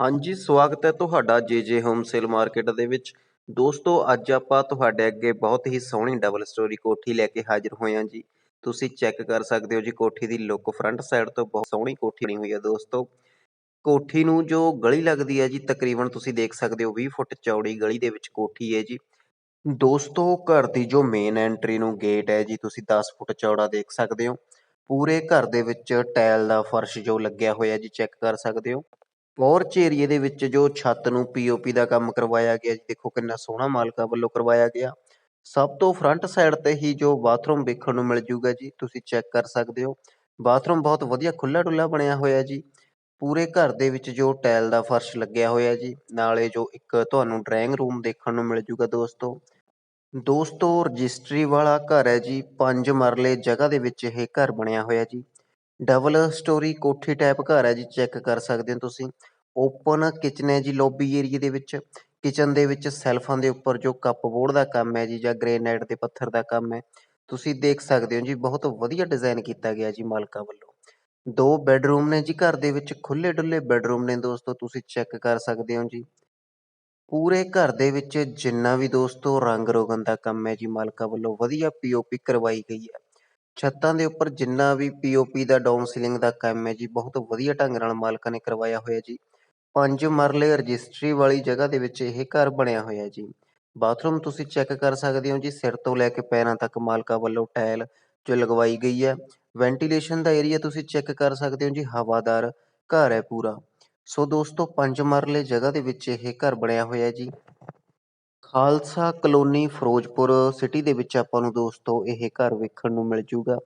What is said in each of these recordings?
ਹਾਂਜੀ, ਸਵਾਗਤ ਹੈ ਤੁਹਾਡਾ ਜੇਜੇ ਹੋਮ ਸੇਲ ਮਾਰਕੀਟ ਦੇ ਵਿੱਚ। ਦੋਸਤੋ, ਅੱਜ ਆਪਾਂ ਤੁਹਾਡੇ ਅੱਗੇ ਬਹੁਤ ਹੀ ਸੋਹਣੀ ਡਬਲ ਸਟੋਰੀ ਕੋਠੀ ਲੈ ਕੇ ਹਾਜ਼ਰ ਹੋਏ ਹਾਂ ਜੀ। ਤੁਸੀਂ ਚੈੱਕ ਕਰ ਸਕਦੇ ਹੋ ਜੀ, ਕੋਠੀ ਦੀ ਲੁੱਕ ਫਰੰਟ ਸਾਈਡ ਤੋਂ ਬਹੁਤ ਸੋਹਣੀ ਕੋਠੀ ਬਣੀ ਹੋਈ ਹੈ ਦੋਸਤੋ। ਕੋਠੀ ਨੂੰ ਜੋ ਗਲੀ ਲੱਗਦੀ ਹੈ ਜੀ, ਤਕਰੀਬਨ ਤੁਸੀਂ ਦੇਖ ਸਕਦੇ ਹੋ 20 ਫੁੱਟ ਚੌੜੀ ਗਲੀ ਦੇ ਵਿੱਚ ਕੋਠੀ ਹੈ ਜੀ। ਦੋਸਤੋ, ਘਰ ਦੀ ਜੋ ਮੇਨ ਐਂਟਰੀ ਨੂੰ ਗੇਟ ਹੈ ਜੀ, ਤੁਸੀਂ 10 ਫੁੱਟ ਚੌੜਾ ਦੇਖ ਸਕਦੇ ਹੋ। ਪੂਰੇ ਘਰ ਦੇ ਵਿੱਚ ਟਾਇਲ ਦਾ ਫਰਸ਼ ਜੋ ਲੱਗਿਆ ਹੋਇਆ ਜੀ, ਚੈੱਕ ਕਰ ਸਕਦੇ ਹੋ। ਪੋਰਚ ਏਰੀਏ ਦੇ ਵਿੱਚ ਜੋ ਛੱਤ ਨੂੰ ਪੀਓਪੀ ਦਾ ਕੰਮ ਕਰਵਾਇਆ ਗਿਆ ਜੀ, ਦੇਖੋ ਕਿੰਨਾ ਸੋਹਣਾ ਮਾਲਕਾਂ ਵੱਲੋਂ ਕਰਵਾਇਆ ਗਿਆ। ਸਭ ਤੋਂ ਫਰੰਟ ਸਾਈਡ ਤੇ ਹੀ ਜੋ ਬਾਥਰੂਮ ਵੇਖਣ ਨੂੰ ਮਿਲ ਜੂਗਾ ਜੀ, ਤੁਸੀਂ ਚੈੱਕ ਕਰ ਸਕਦੇ ਹੋ। ਬਾਥਰੂਮ ਬਹੁਤ ਵਧੀਆ ਖੁੱਲਾ ਡੁੱਲਾ ਬਣਿਆ ਹੋਇਆ ਜੀ। ਪੂਰੇ ਘਰ ਦੇ ਵਿੱਚ ਜੋ ਟਾਇਲ ਦਾ ਫਰਸ਼ ਲੱਗਿਆ ਹੋਇਆ ਜੀ, ਨਾਲੇ ਜੋ ਇੱਕ ਤੁਹਾਨੂੰ ਡਰਾਇੰਗ ਰੂਮ ਦੇਖਣ ਨੂੰ ਮਿਲ ਜੂਗਾ ਦੋਸਤੋ। ਦੋਸਤੋ ਰਜਿਸਟਰੀ ਵਾਲਾ ਘਰ ਹੈ ਜੀ, ਪੰਜ ਮਰਲੇ ਜਗ੍ਹਾ ਦੇ ਵਿੱਚ ਇਹ ਘਰ ਬਣਿਆ ਹੋਇਆ ਜੀ। ਡਬਲ ਸਟੋਰੀ ਕੋਠੀ ਟਾਈਪ ਘਰ ਹੈ ਜੀ ਚੈੱਕ ਕਰ ਸਕਦੇ ਹੋ ਤੁਸੀਂ। ਓਪਨ ਕਿਚਨ ਹੈ ਜੀ ਲੌਬੀ ਏਰੀਏ ਦੇ ਵਿੱਚ। ਕਿਚਨ ਦੇ ਵਿੱਚ ਸੈਲਫਾਂ ਦੇ ਉੱਪਰ ਜੋ ਕੱਪ ਬੋਰਡ ਦਾ ਕੰਮ ਹੈ ਜੀ ਜਾਂ ਗ੍ਰੇਨਾਈਟ ਦੇ ਪੱਥਰ ਦਾ ਕੰਮ ਹੈ, ਤੁਸੀਂ ਦੇਖ ਸਕਦੇ ਹੋ ਜੀ, ਬਹੁਤ ਵਧੀਆ ਡਿਜ਼ਾਈਨ ਕੀਤਾ ਗਿਆ ਜੀ ਮਾਲਕਾਂ ਵੱਲੋਂ। ਦੋ ਬੈੱਡਰੂਮ ਨੇ ਜੀ ਘਰ ਦੇ ਵਿੱਚ ਖੁੱਲੇ ਡੁੱਲੇ ਬੈੱਡਰੂਮ ਨੇ ਦੋਸਤੋ, ਤੁਸੀਂ ਚੈੱਕ ਕਰ ਸਕਦੇ ਹੋ ਜੀ। ਪੂਰੇ ਘਰ ਦੇ ਵਿੱਚ ਜਿੰਨਾ ਵੀ ਦੋਸਤੋ ਰੰਗ ਰੋਗਨ ਦਾ ਕੰਮ ਹੈ ਜੀ, ਮਾਲਕਾਂ ਵੱਲੋਂ ਵਧੀਆ ਪੀਓਪੀ ਕਰਵਾਈ ਗਈ ਹੈ। ਛੱਤਾਂ ਦੇ ਉੱਪਰ ਜਿੰਨਾ ਵੀ ਪੀਓਪੀ ਦਾ ਡਾਊਨ ਸੀਲਿੰਗ ਦਾ ਕੰਮ ਹੈ ਜੀ, ਬਹੁਤ ਵਧੀਆ ਢੰਗ ਨਾਲ ਮਾਲਕਾਂ ਨੇ ਕਰਵਾਇਆ ਹੋਇਆ ਜੀ। ਪੰਜ ਮਰਲੇ ਰਜਿਸਟਰੀ ਵਾਲੀ ਜਗ੍ਹਾ ਦੇ ਵਿੱਚ ਇਹ ਘਰ ਬਣਿਆ ਹੋਇਆ ਜੀ। ਬਾਥਰੂਮ ਤੁਸੀਂ ਚੈੱਕ ਕਰ ਸਕਦੇ ਹੋ ਜੀ, ਸਿਰ ਤੋਂ ਲੈ ਕੇ ਪੈਰਾਂ ਤੱਕ ਮਾਲਕਾਂ ਵੱਲੋਂ ਟਾਇਲ ਜੋ ਲਗਵਾਈ ਗਈ ਹੈ। ਵੈਂਟੀਲੇਸ਼ਨ ਦਾ ਏਰੀਆ ਤੁਸੀਂ ਚੈੱਕ ਕਰ ਸਕਦੇ ਹੋ ਜੀ, ਹਵਾਦਾਰ ਘਰ ਹੈ ਪੂਰਾ। ਸੋ ਦੋਸਤੋ, ਪੰਜ ਮਰਲੇ ਜਗ੍ਹਾ ਦੇ ਵਿੱਚ ਇਹ ਘਰ ਬਣਿਆ ਹੋਇਆ ਜੀ। ਖਾਲਸਾ ਕਲੋਨੀ ਫਿਰੋਜ਼ਪੁਰ ਸਿਟੀ ਦੇ ਵਿੱਚ ਆਪਾਂ ਨੂੰ ਦੋਸਤੋ ਇਹ ਘਰ ਵੇਖਣ ਨੂੰ ਮਿਲ ਜੂਗਾ।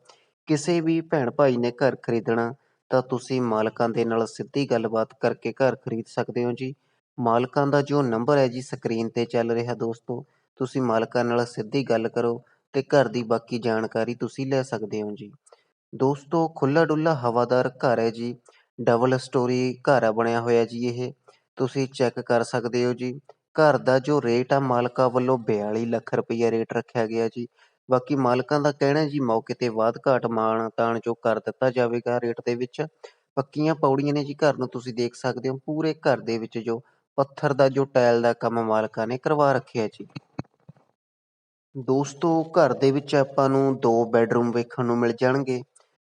ਕਿਸੇ ਵੀ ਭੈਣ ਭਾਈ ਨੇ ਘਰ ਖਰੀਦਣਾ ਤਾਂ ਤੁਸੀਂ ਮਾਲਕਾਂ ਦੇ ਨਾਲ ਸਿੱਧੀ ਗੱਲਬਾਤ ਕਰਕੇ ਘਰ ਖਰੀਦ ਸਕਦੇ ਹੋ ਜੀ। ਮਾਲਕਾਂ ਦਾ ਜੋ ਨੰਬਰ ਹੈ ਜੀ ਸਕਰੀਨ ਤੇ ਚੱਲ ਰਿਹਾ ਦੋਸਤੋ, ਤੁਸੀਂ ਮਾਲਕਾਂ ਨਾਲ ਸਿੱਧੀ ਗੱਲ ਕਰੋ ਤੇ ਘਰ ਦੀ ਬਾਕੀ ਜਾਣਕਾਰੀ ਤੁਸੀਂ ਲੈ ਸਕਦੇ ਹੋ ਜੀ। ਦੋਸਤੋ ਖੁੱਲਾ ਡੁੱਲਾ ਹਵਾਦਾਰ ਘਰ ਹੈ ਜੀ। ਡਬਲ ਸਟੋਰੀ ਘਰ ਬਣਿਆ ਹੋਇਆ ਜੀ ਇਹ। ਤੁਸੀਂ ਚੈੱਕ ਕਰ ਸਕਦੇ ਹੋ ਜੀ। ਘਰ ਦਾ ਜੋ ਰੇਟ ਆ, ਮਾਲਕਾਂ ਵੱਲੋਂ 42 ਲੱਖ ਰੁਪਈਆ ਰੇਟ ਰੱਖਿਆ ਗਿਆ ਜੀ। ਬਾਕੀ ਮਾਲਕਾਂ ਦਾ ਕਹਿਣਾ ਜੀ, ਮੌਕੇ ਤੇ ਬਾਅਦ ਘਾਟ ਮਾਣ ਤਾਣ ਜੋ ਕਰ ਦਿੱਤਾ ਜਾਵੇਗਾ ਰੇਟ ਦੇ ਵਿੱਚ, ਪੱਕੀਆਂ ਪੌੜੀਆਂ ਨੇ ਜੀ ਘਰ ਨੂੰ ਤੁਸੀਂ ਦੇਖ ਸਕਦੇ ਹੋ, ਪੂਰੇ ਘਰ ਦੇ ਵਿੱਚ ਜੋ ਪੱਥਰ ਦਾ, ਜੋ ਟਾਇਲ ਦਾ ਕੰਮ ਮਾਲਕਾਂ ਨੇ ਕਰਵਾ ਰੱਖਿਆ ਜੀ। ਦੋਸਤੋ, ਘਰ ਦੇ ਵਿੱਚ ਆਪਾਂ ਨੂੰ ਦੋ ਬੈੱਡਰੂਮ ਵੇਖਣ ਨੂੰ ਮਿਲ ਜਾਣਗੇ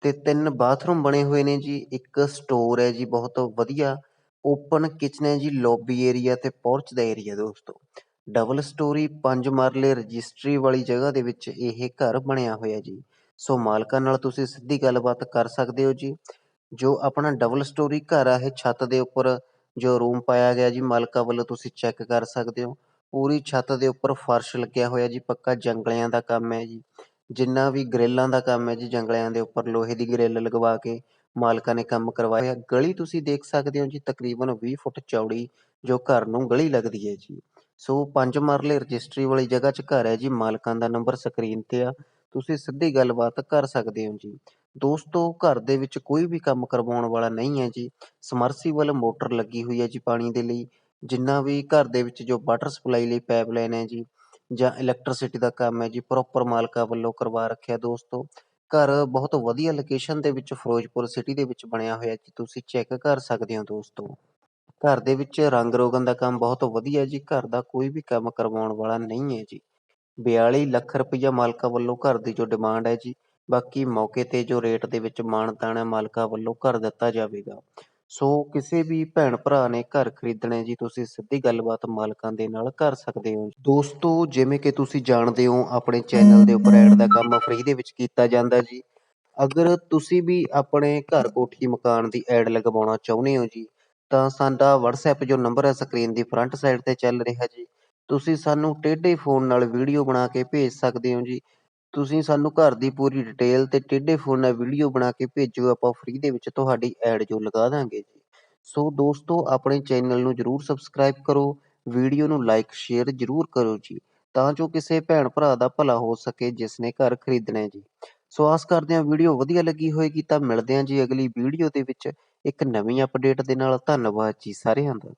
ਤੇ ਤਿੰਨ ਬਾਥਰੂਮ ਬਣੇ ਹੋਏ ਨੇ ਜੀ, ਇੱਕ ਸਟੋਰ ਹੈ ਜੀ, ਬਹੁਤ ਵਧੀਆ। ਓਪਨ ਕਿਚਨ ਹੈ ਜੀ ਲੌਬੀ ਏਰੀਆ ਤੇ ਪੋਰਚ ਦਾ ਏਰੀਆ ਦੋਸਤੋ। ਡਬਲ ਸਟੋਰੀ, ਪੰਜ ਮਰਲੇ, ਰਜਿਸਟਰੀ ਵਾਲੀ ਜਗ੍ਹਾ ਦੇ ਵਿੱਚ ਇਹ ਘਰ ਬਣਿਆ ਹੋਇਆ ਜੀ। ਸੋ ਮਾਲਕਾਂ ਨਾਲ ਤੁਸੀਂ ਸਿੱਧੀ ਗੱਲਬਾਤ ਕਰ ਸਕਦੇ ਹੋ ਜੀ। ਜੋ ਆਪਣਾ ਡਬਲ ਸਟੋਰੀ ਘਰ ਆ, ਇਹ ਛੱਤ ਦੇ ਉੱਪਰ ਜੋ ਰੂਮ ਪਾਇਆ ਗਿਆ ਜੀ, ਮਾਲਕਾਂ ਵੱਲੋਂ ਤੁਸੀਂ ਚੈੱਕ ਕਰ ਸਕਦੇ ਹੋ। ਪੂਰੀ ਛੱਤ ਦੇ ਉੱਪਰ ਫਰਸ਼ ਲੱਗਿਆ ਹੋਇਆ ਜੀ, ਪੱਕਾ ਜੰਗਲਿਆਂ ਦਾ ਕੰਮ ਹੈ ਜੀ। ਜਿੰਨਾ ਵੀ ਗ੍ਰਿਲਾਂ ਦਾ ਕੰਮ ਹੈ ਜੀ, ਜੰਗਲਿਆਂ ਦੇ ਉੱਪਰ ਲੋਹੇ ਦੀ ਗ੍ਰਿਲ ਲਗਵਾ ਕੇ ਮਾਲਕਾਂ ਨੇ ਕੰਮ ਕਰਵਾਇਆ। ਗਲੀ ਤੁਸੀਂ ਦੇਖ ਸਕਦੇ ਹੋ ਜੀ, ਤਕਰੀਬਨ 20 ਫੁੱਟ ਚੌੜੀ ਜੋ ਘਰ ਨੂੰ ਗਲੀ ਲੱਗਦੀ ਹੈ ਜੀ। ਸੋ ਪੰਜ ਮਰਲੇ ਰਜਿਸਟਰੀ ਵਾਲੀ ਜਗ੍ਹਾ 'ਚ ਘਰ ਹੈ ਜੀ, ਮਾਲਕਾਂ ਦਾ ਨੰਬਰ ਸਕਰੀਨ ਤੇ ਆ। ਤੁਸੀਂ ਸਿੱਧੀ ਗੱਲਬਾਤ ਕਰ ਸਕਦੇ ਹੋ ਜੀ। ਦੋਸਤੋ, ਘਰ ਦੇ ਵਿੱਚ ਕੋਈ ਵੀ ਕੰਮ ਕਰਵਾਉਣ ਵਾਲਾ ਨਹੀਂ ਹੈ ਜੀ। ਸਮਰਸੀਬਲ ਮੋਟਰ ਲੱਗੀ ਹੋਈ ਹੈ ਜੀ ਪਾਣੀ ਦੇ ਲਈ। ਜਿੰਨਾ ਵੀ ਘਰ ਦੇ ਵਿੱਚ ਜੋ ਵਾਟਰ ਸਪਲਾਈ ਲਈ ਪਾਈਪਲਾਈਨ ਹੈ ਜੀ ਜਾਂ ਇਲੈਕਟ੍ਰਿਸਿਟੀ ਦਾ ਕੰਮ ਹੈ ਜੀ, ਪ੍ਰੋਪਰ ਮਾਲਕਾਂ ਵੱਲੋਂ ਕਰਵਾ ਰੱਖਿਆ ਦੋਸਤੋ। ਘਰ ਬਹੁਤ ਵਧੀਆ ਲੋਕੇਸ਼ਨ ਦੇ ਵਿੱਚ ਫਿਰੋਜ਼ਪੁਰ ਸਿਟੀ ਦੇ ਵਿੱਚ ਬਣਿਆ ਹੋਇਆ ਜੀ। ਤੁਸੀਂ ਚੈੱਕ ਕਰ ਸਕਦੇ ਹੋ ਦੋਸਤੋ। ਘਰ ਦੇ ਵਿੱਚ ਰੰਗ ਰੋਗਨ ਦਾ ਕੰਮ ਬਹੁਤ ਵਧੀਆ ਜੀ। ਘਰ ਦਾ ਕੋਈ ਵੀ ਕੰਮ ਕਰਵਾਉਣ ਵਾਲਾ ਨਹੀਂ ਹੈ ਜੀ। 42 ਲੱਖ ਰੁਪਈਆ ਮਾਲਕਾਂ ਵੱਲੋਂ ਘਰ ਦੀ ਜੋ ਡਿਮਾਂਡ ਹੈ ਜੀ, ਬਾਕੀ ਮੌਕੇ ਤੇ ਜੋ ਰੇਟ ਦੇ ਵਿੱਚ ਮਾਨਤਾਨ ਹੈ, ਮਾਲਕਾਂ ਵੱਲੋਂ ਕਰ ਦਿੱਤਾ ਜਾਵੇਗਾ। ਸੋ ਕਿਸੇ ਵੀ ਭੈਣ ਭਰਾ ਨੇ ਘਰ ਖਰੀਦਣਾ ਜੀ, ਤੁਸੀਂ ਸਿੱਧੀ ਗੱਲਬਾਤ ਮਾਲਕਾਂ ਦੇ ਨਾਲ ਕਰ ਸਕਦੇ ਹੋ ਦੋਸਤੋ, ਜਿਵੇਂ ਕਿ ਤੁਸੀਂ ਜਾਣਦੇ ਹੋ, ਆਪਣੇ ਚੈਨਲ ਦੇ ਉੱਪਰ ਐਡ ਦਾ ਕੰਮ ਫ੍ਰੀ ਦੇ ਵਿੱਚ ਕੀਤਾ ਜਾਂਦਾ ਜੀ। ਅਗਰ ਤੁਸੀਂ ਵੀ ਆਪਣੇ ਘਰ ਕੋਠੀ ਮਕਾਨ ਦੀ ਐਡ ਲਗਵਾਉਣਾ ਚਾਹੁੰਦੇ ਹੋ ਜੀ, ਤਾਂ ਸਾਡਾ WhatsApp ਜੋ ਨੰਬਰ ਹੈ, ਸਕਰੀਨ ਦੀ ਫਰੰਟ ਸਾਈਡ ਤੇ ਚੱਲ ਰਿਹਾ ਜੀ। ਤੁਸੀਂ ਸਾਨੂੰ ਟੇਢੇ ਫੋਨ ਨਾਲ ਵੀਡੀਓ ਬਣਾ ਕੇ ਭੇਜ ਸਕਦੇ ਹੋ ਜੀ। ਤੁਸੀਂ ਸਾਨੂੰ ਘਰ ਦੀ ਪੂਰੀ ਡਿਟੇਲ ਤੇ ਟੇਢੇ ਫੋਨ ਨਾਲ ਵੀਡੀਓ ਬਣਾ ਕੇ ਭੇਜੋ, ਆਪਾਂ ਫ੍ਰੀ ਦੇ ਵਿੱਚ ਤੁਹਾਡੀ ਐਡ ਜੋ ਲਗਾ ਦਾਂਗੇ ਜੀ। ਸੋ ਦੋਸਤੋ, ਆਪਣੇ ਚੈਨਲ ਨੂੰ ਜਰੂਰ ਸਬਸਕ੍ਰਾਈਬ ਕਰੋ ਵੀਡੀਓ ਨੂੰ ਲਾਈਕ ਸ਼ੇਅਰ ਜਰੂਰ ਕਰੋ ਜੀ, ਤਾਂ ਜੋ ਕਿਸੇ ਭੈਣ ਭਰਾ ਦਾ ਭਲਾ ਹੋ ਸਕੇ ਜਿਸ ਨੇ ਘਰ ਖਰੀਦਣਾ ਹੈ ਜੀ। ਸੋ ਆਸ ਕਰਦੇ ਹਾਂ ਵੀਡੀਓ ਵਧੀਆ ਲੱਗੀ ਹੋਏਗੀ, ਤਾਂ ਮਿਲਦੇ ਹਾਂ ਜੀ ਅਗਲੀ ਵੀਡੀਓ ਦੇ ਵਿੱਚ। ਇੱਕ ਨਵੀਂ ਅਪਡੇਟ ਦੇ ਨਾਲ, ਧੰਨਵਾਦ ਜੀ ਸਾਰਿਆਂ ਦਾ।